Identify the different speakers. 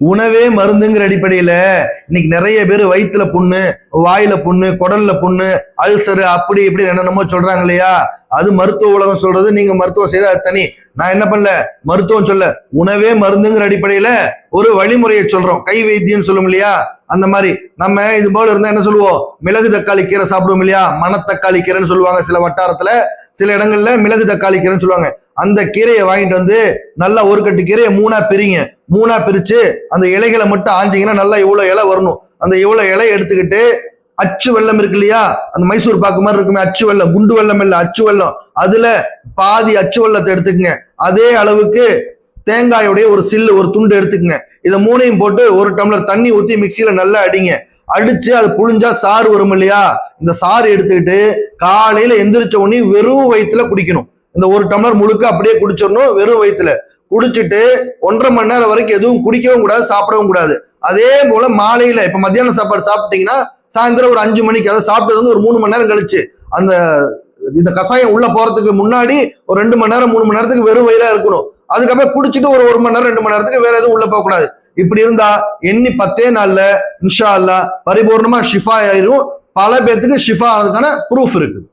Speaker 1: உணவே மருந்துங்கிற அடிப்படையில இன்னைக்கு நிறைய பேர் வயிற்றுல புண்ணு வாயில புண்ணு குடல்ல புண்ணு அல்சர் அப்படி இப்படி என்னென்னமோ சொல்றாங்க இல்லையா? அது மருத்துவ உலகம் சொல்றது நீங்க மருத்துவம் செய்த அது தனி. நான் என்ன பண்ணல? மருத்துவம் சொல்ல உணவே மருந்துங்கிற அடிப்படையில ஒரு வழிமுறையை சொல்றோம். கை வைத்தியம் சொல்லும் இல்லையா? அந்த மாதிரி. நம்ம இது போல இருந்தா என்ன சொல்லுவோம்? மிளகு தக்காளி கீரை சாப்பிடுவோம் இல்லையா? மணத்தக்காளி கீரைன்னு சொல்லுவாங்க சில வட்டாரத்துல. சில இடங்கள்ல மிளகு தக்காளி கீரைன்னு சொல்லுவாங்க. அந்த கீரையை வாங்கிட்டு வந்து நல்லா ஒரு கட்டு கீரையை மூணா பிரிங்க. மூணா பிரிச்சு அந்த இலைகளை மட்டும் ஆஞ்சிங்கன்னா நல்லா இவ்வளோ இலை வரணும். அந்த இவ்வளோ இலையை எடுத்துக்கிட்டு அச்சு வெள்ளம் இருக்கு இல்லையா? அந்த மைசூர் பாக்கு மாதிரி இருக்குமே அச்சு வெள்ளம். குண்டு வெள்ளம் இல்லை அச்சு வெள்ளம். அதுல பாதி அச்சு வெள்ளத்தை எடுத்துக்கங்க. அதே அளவுக்கு தேங்காயோடைய ஒரு சில்லு ஒரு துண்டு எடுத்துக்கங்க. இதை மூணையும் போட்டு ஒரு டம்ளர் தண்ணி ஊற்றி மிக்சியில நல்லா அடிங்க. அடிச்சு அது புழிஞ்சா சாறு வரும் இல்லையா? இந்த சாறு எடுத்துக்கிட்டு காலையில எந்திரிச்ச உடனே வெறும் வயிற்றுல குடிக்கணும். இந்த ஒரு டம்ளர் முழுக்க அப்படியே குடிச்சிடணும் வெறும் வயிற்றுல குடிச்சிட்டு ஒன்றரை மணி நேரம் வரைக்கும் எதுவும் குடிக்கவும் கூடாது சாப்பிடவும் கூடாது. அதே போல மாலையில இப்ப மத்தியான சாப்பாடு சாப்பிட்டீங்கன்னா சாயந்தரம் ஒரு அஞ்சு மணிக்கு அதை சாப்பிட்டது வந்து ஒரு மூணு மணி நேரம் கழிச்சு. அந்த இந்த கஷாயம் உள்ள போறதுக்கு முன்னாடி ஒரு ரெண்டு மணி நேரம் மூணு மணி நேரத்துக்கு வெறும் வயிறா இருக்கணும். அதுக்கப்புறம் குடிச்சிட்டு ஒரு ஒரு மணி நேரம் ரெண்டு மணி நேரத்துக்கு வேற எதுவும் உள்ள போகக்கூடாது. இப்படி இருந்தா எண்ணி பத்தே நாள்ல இன்ஷா அல்லா பரிபூர்ணமா ஷிஃபா ஆயிரும். பல பேத்துக்கு ஷிஃபா ஆனதுக்கான ப்ரூஃப் இருக்குது